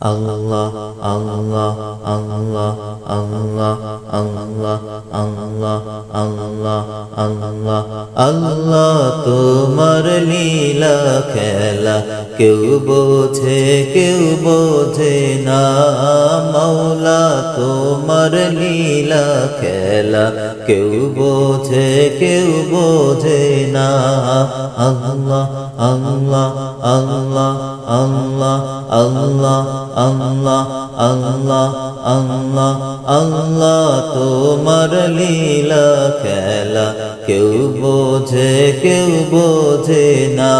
আল্লাহ আল্লাহ আল্লাহ আল্লাহ আল্লাহ আল্লাহ আল্লাহ আল্লাহ আল্লাহ তোমার লীলা খেলা কেউ বোঝে কেউ বোঝে না মৌলা তোমার লীলা খেলা কেউ বোঝে কেউ বোঝে না আল্লাহ আল্লাহ আল্লাহ আল্লাহ আল্লাহ আল্লাহ আল্লাহ আল্লাহ আল্লাহ, তোমার লীলা খেলা। কেউ বোঝে কেউ বোঝে না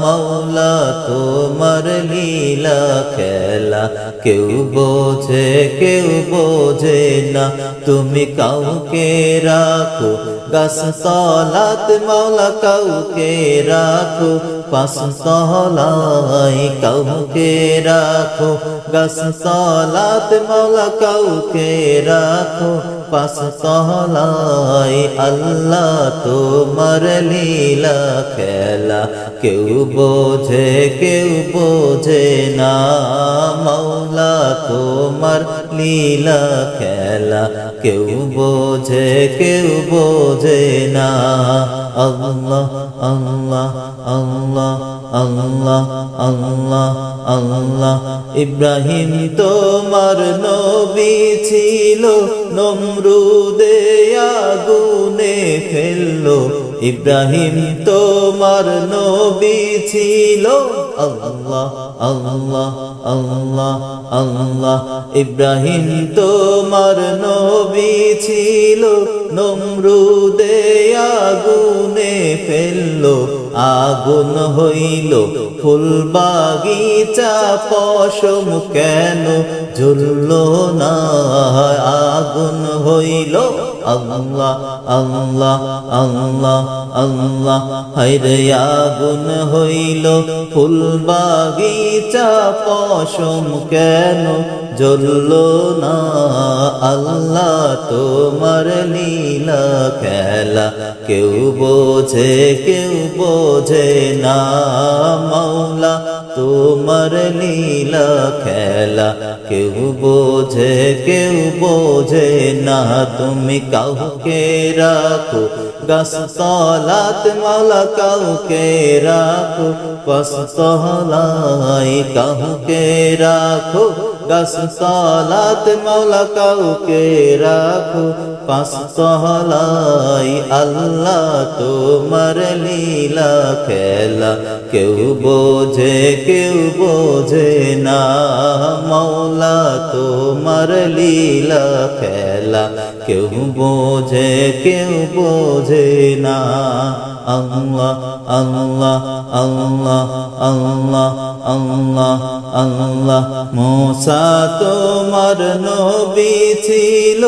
মৌলা তোমার লীলা খেলা। কেউ বোঝে কেউ বোঝে না, তুমি কাউকে রাখো। গাছ তলাত মৌলা কাউকে রাখো। পাশ তলায় কাউকে রাখো গাছ তলাত মৌলা কাউকে রাখো। পাশ তলায় আল্লাহ তোমার লীলা খেলা, কেউ বোঝে কেউ বোঝে না। মৌলা তোমার লীলা খেলা, কেউ বোঝে কেউ বোঝে না। আল্লাহ আল্লাহ আল্লাহ আল্লাহ আল্লাহ আল্লাহ। ইব্রাহিম তোমার নবী ছিল, নমরুদে আগুনে ফেলল। ইব্রাহিম তোমার নবী ছিল আল্লাহ আল্লাহ আল্লাহ আল্লাহ। ইব্রাহিম তোমার নবী ছিল, নমরুদে আগুনে ফেলল, আগুন হইল ফুল বাগিচা পশম কেন ঝুলল না? আগুন হইল, আল্লাহ আল্লাহ আল্লাহ। আল্লাহ হাইরে আগুন হইল ফুল বাগিচা পশম কেন জ্বলল না? আল্লাহ তোমার লীলা খেলা কেউ বোঝে কেউ বোঝে না। মৌলা তোমার লীলা খেলা কেউ বোঝে কেউ বোঝে না। তুমি কাউকে রাখো গাছতলাত মালা কাউকে রাখো পাঁচতলায় কাউকে রাখো গাছ তলাত মাওলা কাউকে রাখো পাশ তলাই আল্লাহ তোমার লীলা খেলা। কেউ বোঝে কেউ বোঝে না মৌলা তোমার লীলা খেলা। কেউ বোঝে কেউ বোঝে না আল্লাহ আল্লাহ আল্লাহ আল্লাহ আল্লাহ আল্লাহ মোসা তোমার নবী ছিল।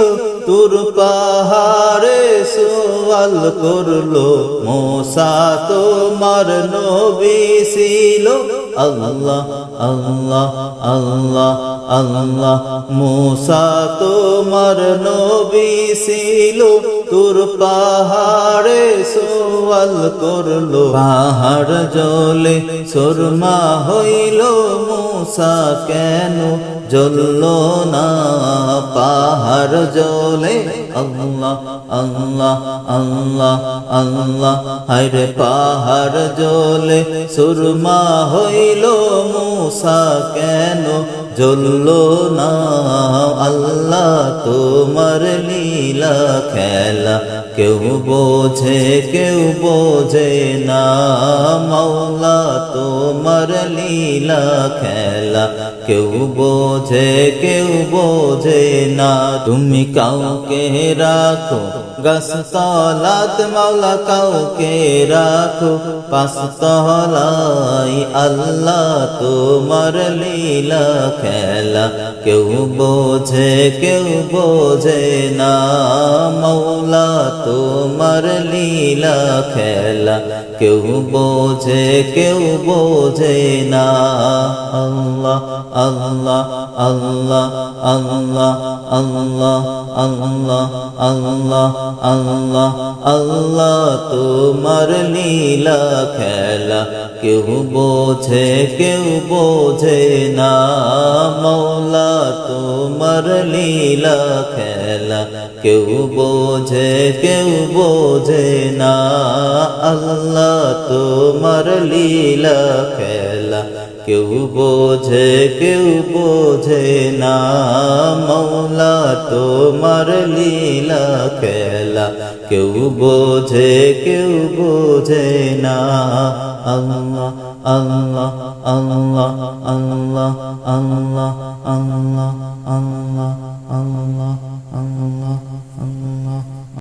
তুর পাহাড়ে সোয়াল করল মোসা তোমার নবী ছিল। আল্লাহ আল্লাহ আল্লাহ আল্লাহ। মোসা তোমার নবী ছিল, তোর পাহাড়ে সোয়াল করল। পাহাড় জলে সুরমা হইল, মোসা কেন জ্বলল না? পাহাড় জলে আল্লাহ আল্লাহ আল্লাহ আল্লাহ। হায়রে পাহাড় জলে সুরমা হইল মুসা কেন জ্বলল না? আল্লাহ তোমার লীলা খেলা কেউ বোঝে কেউ বোঝে না মৌলা তোমার লীলা খেলা। কেউ বোঝে কেউ বোঝে না, তুমি কাউকে রাখো গাছ তলাত মাওলা কাউকে রাখো পাশ তলাই আল্লাহ তোমার লীলা খেলা। কেউ বোঝে কেউ বোঝে না মৌলা তোমার লীলা খেলা কেউ বোঝে কেউ বোঝে না। আল্লাহ আল্লাহ আল্লাহ আল্লাহ আল্লাহ আল্লাহ আল্লাহ আল্লাহ আল্লাহ, তোমার লীলা খেলা কেউ বোঝে কেউ বোঝে না। তোমার লীলা খেলা কেউ বোঝে কেউ বোঝে না। আল্লাহ তোমার লীলা খেলা। কেউ বোঝে কেউ বোঝে না। মৌলা তোমার লীলা খেলা। কেউ বোঝে কেউ বোঝে না। আল্লাহ আল্লাহ আল্লাহ আল্লাহ আল্লাহ আল্লাহ আল্লাহ আল্লাহ আল্লাহ।